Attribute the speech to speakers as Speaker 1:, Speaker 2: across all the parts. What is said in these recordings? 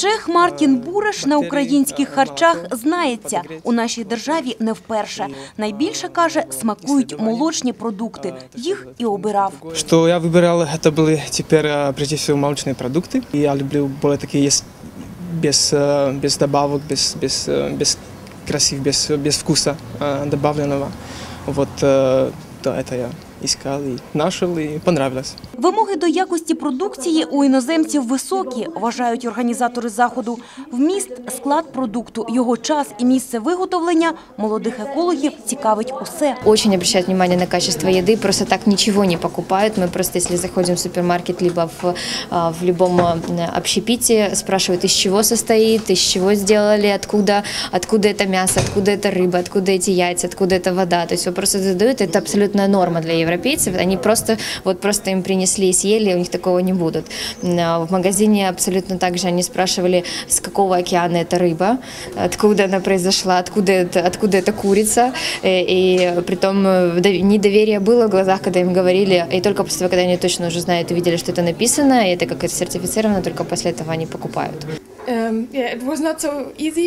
Speaker 1: Чех Мартін Буреш на українських харчах знається. У нашій державі не вперше. Найбільше, каже, смакують молочні продукти. Їх і обирав.
Speaker 2: Что я выбирал, это были теперь э, прежде всего молочные продукты. И я люблю более такие есть без, э, без добавок, без, без, э, без красив, без, без вкуса э, добавленного. Вот э, да, это я искал и нашел, и понравилось.
Speaker 1: Вимоги до якості продукції у іноземців високі, вважають організатори заходу. Вміст, склад продукту, його час і місце виготовлення молодих екологів цікавить усе.
Speaker 3: Очень обращают внимание на качество еды, просто так ничего не покупают. Мы просто, если заходим в супермаркет, либо в, а, в любом а, общепите, спрашивают, из чего состоит, из чего сделали, откуда, откуда это мясо, откуда это рыба, откуда эти яйца, откуда это вода. То есть вопросы задают, это абсолютная норма для Европейцев. Они просто, вот просто им принесли и съели, у них такого не будут. А В магазине абсолютно так же они спрашивали, с какого океана эта рыба, откуда она произошла, откуда это, откуда эта курица. Э, И притом э, дов- недоверие было в глазах, когда им говорили, и только после того, когда они точно уже знают и видели, что это написано, и это как это сертифицировано, только после этого они покупают.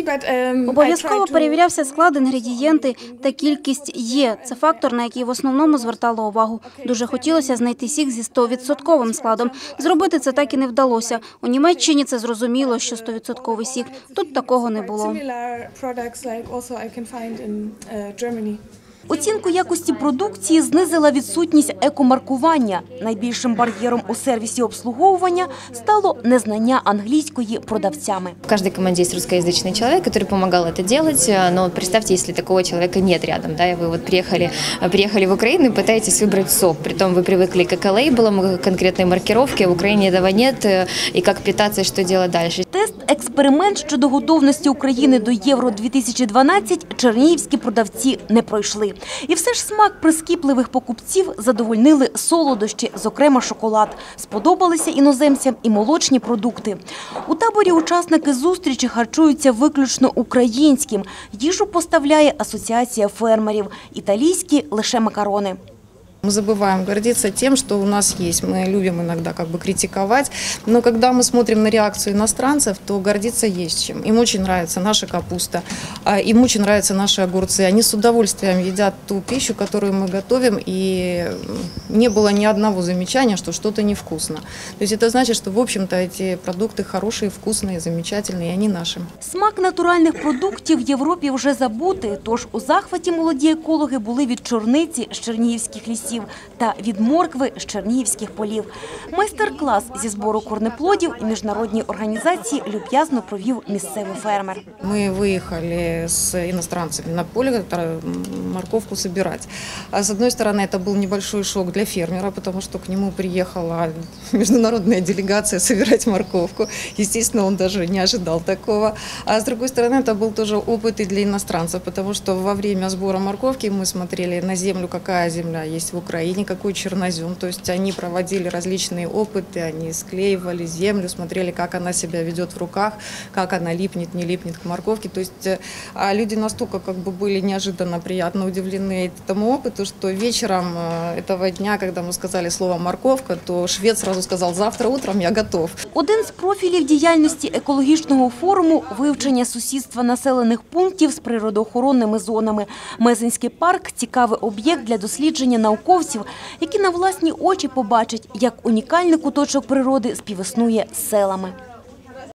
Speaker 4: But um,
Speaker 5: Обов'язково перевірявся склад, інгредієнти та кількість є. Це фактор, на який в основному звертало увагу. Дуже хотілося знайти сік зі 100% складом. Зробити це так і не вдалося. У Німеччині це зрозуміло, що 100% сік. Тут такого не було.
Speaker 4: Similar products like also I can find in uh, Germany.
Speaker 1: Оцінку якості продукції знизила відсутність екомаркування. Найбільшим бар'єром у сервісі обслуговування стало незнання англійської продавцями.
Speaker 3: В каждой команде есть русскоязычный человек, который помогал это делать, э, но представьте, если такого человека нет рядом, да, и вы вот приехали, э, приехали в Украину и пытаетесь выбрать сок, притом вы привыкли к эко-лейблам, к конкретной маркировке, а в Украине этого нет, э, и как питаться, и что делать дальше.
Speaker 1: Тест експеримент щодо готовності України до Євро 2012 чернігівські продавці не пройшли. І все ж смак прискіпливих покупців задовольнили солодощі, зокрема шоколад. Сподобалися іноземцям і молочні продукти. У таборі учасники зустрічі харчуються виключно українським. Їжу поставляє асоціація фермерів. Італійські лише макарони.
Speaker 6: Мы забываем гордиться тем, что у нас есть. Мы любим иногда как бы критиковать, но когда мы смотрим на реакцию иностранцев, то гордиться есть чем. Им очень нравится наша капуста, а, им очень нравятся наши огурцы. Они с удовольствием едят ту пищу, которую мы готовим, и не было ни одного замечания, что что-то невкусно. То есть это значит, что, в общем-то, эти продукты хорошие, вкусные, замечательные, и они наши.
Speaker 1: Смак натуральних продуктів в Європі вже забутий, тож у захваті молоді екологи були від чорниці з чернігівських лісів та від моркви з чернігівських полів. Майстер-клас зі збору корнеплодів і міжнародній організації люб'язно провів місцевий фермер.
Speaker 6: Мы выехали с иностранцами на поле тра- м, морковку собирать. А с одной стороны, это был небольшой шок для фермера, потому что к нему приехала международная делегация собирать морковку. Естественно, он даже не ожидал такого. А с другой стороны, это был тоже опыт и для иностранцев, потому что во время сбора морковки мы смотрели на землю, какая земля есть в Украине, какой чернозем. То есть они проводили различные опыты, они склеивали землю, смотрели, как она себя ведет в руках, как она липнет, не липнет к морковке. То есть э, а люди настолько как бы были неожиданно приятно удивлены этому опыту, что вечером э, этого дня, когда мы сказали слово «морковка», то швед сразу сказал «завтра утром я готов».
Speaker 1: Один з профілів діяльності екологічного форуму – вивчення сусідства населених пунктів з природоохоронними зонами. Мезенський парк – цікавий об'єкт для дослідження науковців, які на власні очі побачать, як унікальний куточок природи співіснує селами.